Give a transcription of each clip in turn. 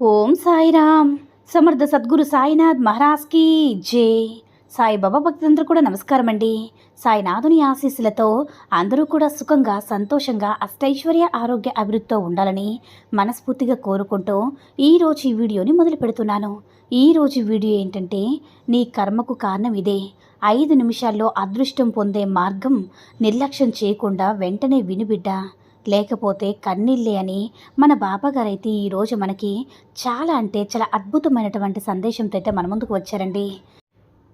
ఓం సాయిరామ్. సమర్థ సద్గురు సాయినాథ్ మహారాజ్కి జై. సాయిబాబా భక్తులందరూ కూడా నమస్కారం అండి సాయినాథుని ఆశీస్సులతో అందరూ కూడా సుఖంగా సంతోషంగా అష్టైశ్వర్య ఆరోగ్య అభివృద్ధితో ఉండాలని మనస్ఫూర్తిగా కోరుకుంటూ ఈరోజు ఈ వీడియోని మొదలు పెడుతున్నాను. ఈరోజు వీడియో ఏంటంటే నీ కర్మకు కారణం ఇదే. ఐదు నిమిషాల్లో అదృష్టం పొందే మార్గం నిర్లక్ష్యం చేయకుండా వెంటనే వినుబిడ్డ లేకపోతే కన్నీళ్ళే అని మన బాబాగారైతే ఈరోజు మనకి చాలా అంటే చాలా అద్భుతమైనటువంటి సందేశంతో అయితే మన ముందుకు వచ్చారండి.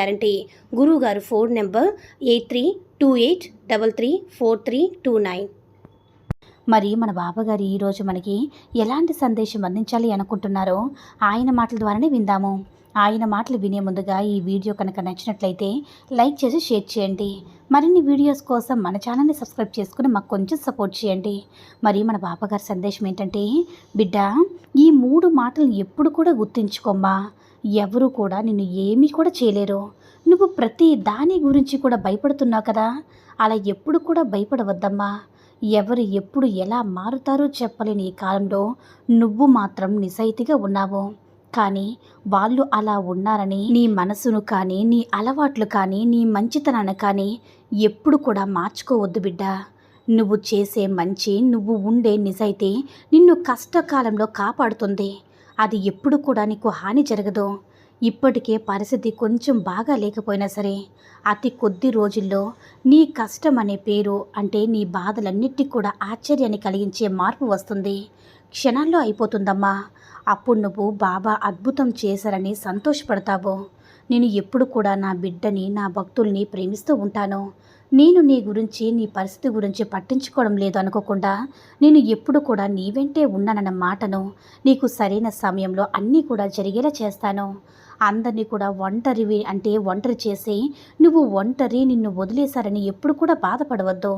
గ్యారంటీ. గురువుగారు phone number eight three two eight double three four three two nine. మరి మన బాబాగారు ఈరోజు మనకి ఎలాంటి సందేశం అందించాలి అనుకుంటున్నారో ఆయన మాటల ద్వారానే విందాము. ఆయన మాటలు వినే ముందుగా ఈ వీడియో కనుక నచ్చినట్లయితే లైక్ చేసి షేర్ చేయండి. మరిన్ని వీడియోస్ కోసం మన ఛానల్ని సబ్స్క్రైబ్ చేసుకుని మాకు కొంచెం సపోర్ట్ చేయండి. మరి మన బాబాగారి సందేశం ఏంటంటే బిడ్డ ఈ మూడు మాటలు ఎప్పుడు కూడా గుర్తుంచుకోమ్మా. ఎవరు కూడా నిన్ను ఏమీ కూడా చేయలేరు. నువ్వు ప్రతి దాని గురించి కూడా భయపడుతున్నావు కదా. అలా ఎప్పుడు కూడా భయపడవద్దమ్మా. ఎవరు ఎప్పుడు ఎలా మారుతారో చెప్పలేని ఈ కాలంలో నువ్వు మాత్రం నిజాయితీగా ఉన్నావు. కానీ వాళ్ళు అలా ఉన్నారని నీ మనసును కానీ నీ అలవాట్లు కానీ నీ మంచితనాన్ని కానీ ఎప్పుడు కూడా మార్చుకోవద్దు బిడ్డ. నువ్వు చేసే మంచి నువ్వు ఉండే నిజాయితీ నిన్ను కష్టకాలంలో కాపాడుతుంది. అది ఎప్పుడు కూడా నీకు హాని జరగదు. ఇప్పటికే పరిస్థితి కొంచెం బాగా లేకపోయినా సరే అతి కొద్ది రోజుల్లో నీ కష్టం అనే పేరు అంటే నీ బాధలన్నిటి కూడా ఆశ్చర్యాన్ని కలిగించే మార్పు వస్తుంది. క్షణాల్లో అయిపోతుందమ్మా. అప్పుడు నువ్వు బాబా అద్భుతం చేశారని సంతోషపడతావు. నేను ఎప్పుడు కూడా నా బిడ్డని నా భక్తుల్ని ప్రేమిస్తూ ఉంటాను. నేను నీ గురించి నీ పరిస్థితి గురించి పట్టించుకోవడం లేదు అనుకోకుండా నేను ఎప్పుడు కూడా నీ వెంటే ఉన్నానన్న మాటను నీకు సరైన సమయంలో అన్నీ కూడా జరిగేలా చేస్తాను. అందరినీ కూడా ఒంటరివి అంటే ఒంటరి చేసి నువ్వు ఒంటరి నిన్ను వదిలేశారని ఎప్పుడు కూడా బాధపడవద్దు.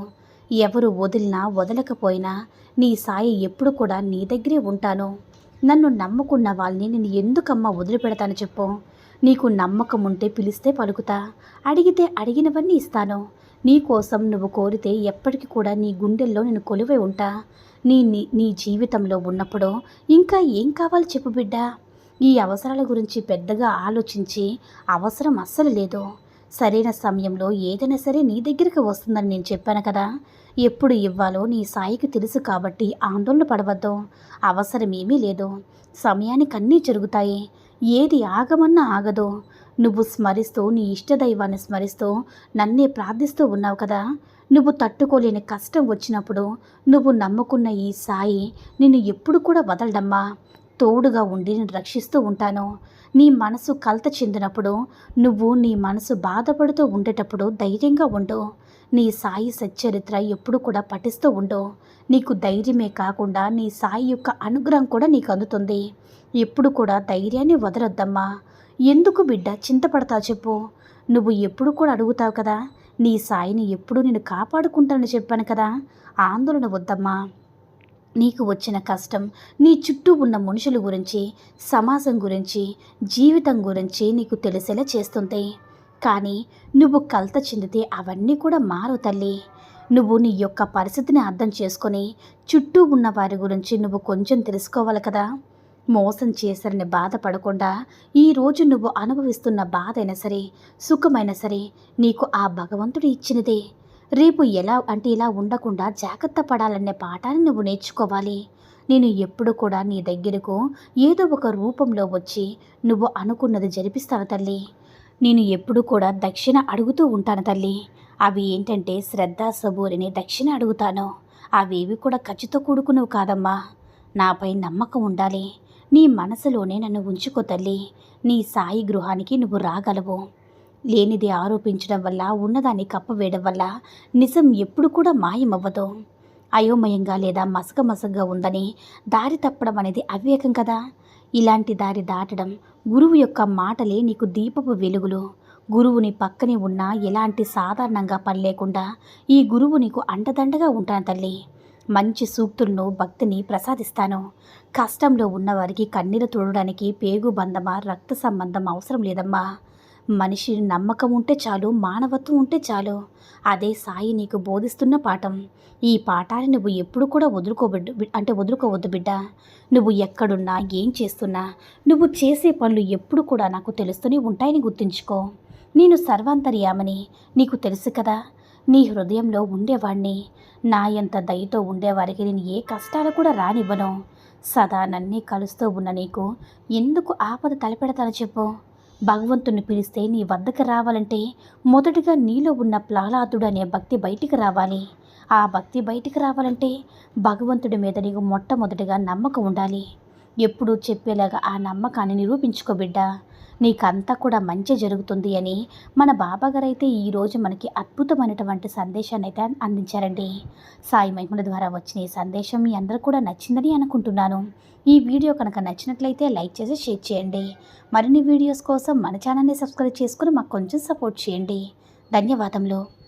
ఎవరు వదిలినా వదలకపోయినా నీ సాయి ఎప్పుడు కూడా నీ దగ్గరే ఉంటాను. నన్ను నమ్ముకున్న వాళ్ళని నేను ఎందుకమ్మా వదిలిపెడతాను చెప్పు. నీకు నమ్మకం ఉంటే పిలిస్తే పలుకుతా. అడిగితే అడిగినవన్నీ ఇస్తాను. నీ కోసం నువ్వు కోరితే ఎప్పటికీ కూడా నీ గుండెల్లో నేను కొలువై ఉంటా. నీ నీ నీ జీవితంలో ఉన్నప్పుడు ఇంకా ఏం కావాలి చెప్పు బిడ్డ. ఈ అవసరాల గురించి పెద్దగా ఆలోచించి అవసరం అస్సలు లేదు. సరైన సమయంలో ఏదైనా సరే నీ దగ్గరికి వస్తుందని నేను చెప్పాను కదా. ఎప్పుడు ఇవ్వాలో నీ సాయికి తెలుసు కాబట్టి ఆందోళన పడవద్దు. అవసరమేమీ లేదు. సమయానికి అన్నీ జరుగుతాయి. ఏది ఆగమన్నా ఆగదు. నువ్వు స్మరిస్తూ నీ ఇష్టదైవాన్ని స్మరిస్తూ నన్నే ప్రార్థిస్తూ ఉన్నావు కదా. నువ్వు తట్టుకోలేని కష్టం వచ్చినప్పుడు నువ్వు నమ్ముకున్న ఈ సాయి నిన్ను ఎప్పుడు కూడా వదలడమ్మా. తోడుగా ఉండి నేను రక్షిస్తూ ఉంటాను. నీ మనసు కలత చెందినప్పుడు నువ్వు నీ మనసు బాధపడుతూ ఉండేటప్పుడు ధైర్యంగా ఉండు. నీ సాయి సచ్చరిత్ర ఎప్పుడు కూడా పఠిస్తూ ఉండు. నీకు ధైర్యమే కాకుండా నీ సాయి యొక్క అనుగ్రహం కూడా నీకు అందుతుంది. ఎప్పుడు కూడా ధైర్యాన్ని వదలొద్దమ్మా. ఎందుకు బిడ్డ చింతపడతా చెప్పు. నువ్వు ఎప్పుడు కూడా అడుగుతావు కదా నీ సాయిని ఎప్పుడు నేను కాపాడుకుంటానని చెప్పాను కదా. ఆందోళన వద్దమ్మా. నీకు వచ్చిన కష్టం నీ చుట్టూ ఉన్న మనుషుల గురించి సమాజం గురించి జీవితం గురించి నీకు తెలిసేలా చేస్తుంది కానీ నువ్వు కలత చెందితే అవన్నీ కూడా మారు తల్లి. నువ్వు నీ యొక్క పరిస్థితిని అర్థం చేసుకొని చుట్టూ ఉన్న వారి గురించి నువ్వు కొంచెం తెలుసుకోవాలి కదా. మోసం చేశారని బాధపడకుండా ఈరోజు నువ్వు అనుభవిస్తున్న బాధ అయినా సరే సుఖమైనా సరే నీకు ఆ భగవంతుడు ఇచ్చినదే. రేపు ఎలా అంటే ఇలా ఉండకుండా జాగ్రత్త పడాలనే పాఠాన్ని నువ్వు నేర్చుకోవాలి. నేను ఎప్పుడు కూడా నీ దగ్గరకు ఏదో ఒక రూపంలో వచ్చి నువ్వు అనుకున్నది జరిపిస్తాను తల్లి. నేను ఎప్పుడు కూడా దక్షిణ అడుగుతూ ఉంటాను తల్లి. అవి ఏంటంటే శ్రద్ధ సబూరిని దక్షిణ అడుగుతాను. అవేవి కూడా ఖర్చుతో కూడుకున్నవి కాదమ్మా. నాపై నమ్మకం ఉండాలి. నీ మనసులోనే నన్ను ఉంచుకో తల్లి. నీ సాయి గృహానికి నువ్వు రాగలవు. లేనిది ఆరోపించడం వల్ల ఉన్నదాన్ని కప్పవేయడం వల్ల నిజం ఎప్పుడు కూడా మాయమవ్వదు. అయోమయంగా లేదా మసక మసకగా ఉందని దారి తప్పడం అనేది అవివేకం కదా. ఇలాంటి దారి దాటడం గురువు యొక్క మాటలే నీకు దీపపు వెలుగులు. గురువుని పక్కనే ఉన్నా ఎలాంటి సాధారణంగా పని లేకుండా ఈ గురువు నీకు అండదండగా ఉంటాను తల్లి. మంచి సూక్తులను భక్తిని ప్రసాదిస్తాను. కష్టంలో ఉన్నవారికి కన్నీరు తోడడానికి పేగు బంధమా రక్త సంబంధం అవసరం లేదమ్మా. మనిషి నమ్మకం ఉంటే చాలు మానవత్వం ఉంటే చాలు. అదే సాయి నీకు బోధిస్తున్న పాఠం. ఈ పాఠాన్ని నువ్వు ఎప్పుడు కూడా వదులుకోబిడ్డు అంటే వదులుకోవద్దు బిడ్డ. నువ్వు ఎక్కడున్నా ఏం చేస్తున్నా నువ్వు చేసే పనులు ఎప్పుడు కూడా నాకు తెలుస్తూనే ఉంటాయని గుర్తుంచుకో. నేను సర్వాంతర్యామని నీకు తెలుసు కదా. నీ హృదయంలో ఉండేవాణ్ణి. నా ఎంత దయతో ఉండేవారికి నేను ఏ కష్టాలు కూడా రానివ్వను. సదా నన్నే కలుస్తూ ఉన్న నీకు ఎందుకు ఆపద తలపెడతానో చెప్పు. భగవంతుని పిలిస్తే నీ వద్దకు రావాలంటే మొదటగా నీలో ఉన్న ప్లాలాదుడు అనే భక్తి బయటికి రావాలి. ఆ భక్తి బయటికి రావాలంటే భగవంతుడి మీద నీకు మొట్టమొదటిగా నమ్మకం ఉండాలి. ఎప్పుడు చెప్పేలాగా ఆ నమ్మకాన్ని నిరూపించుకో బిడ్డ. నీకంతా కూడా మంచి జరుగుతుంది అని మన బాబాగారు అయితే ఈరోజు మనకి అద్భుతమైనటువంటి సందేశాన్ని అయితే అందించారండి. సాయి మహిమల ద్వారా వచ్చిన ఈ సందేశం మీ అందరూ కూడా నచ్చిందని అనుకుంటున్నాను. ఈ వీడియో కనుక నచ్చినట్లయితే లైక్ చేసి షేర్ చేయండి. మరిన్ని వీడియోస్ కోసం మన ఛానల్ని సబ్స్క్రైబ్ చేసుకుని మాకు కొంచెం సపోర్ట్ చేయండి. ధన్యవాదములు.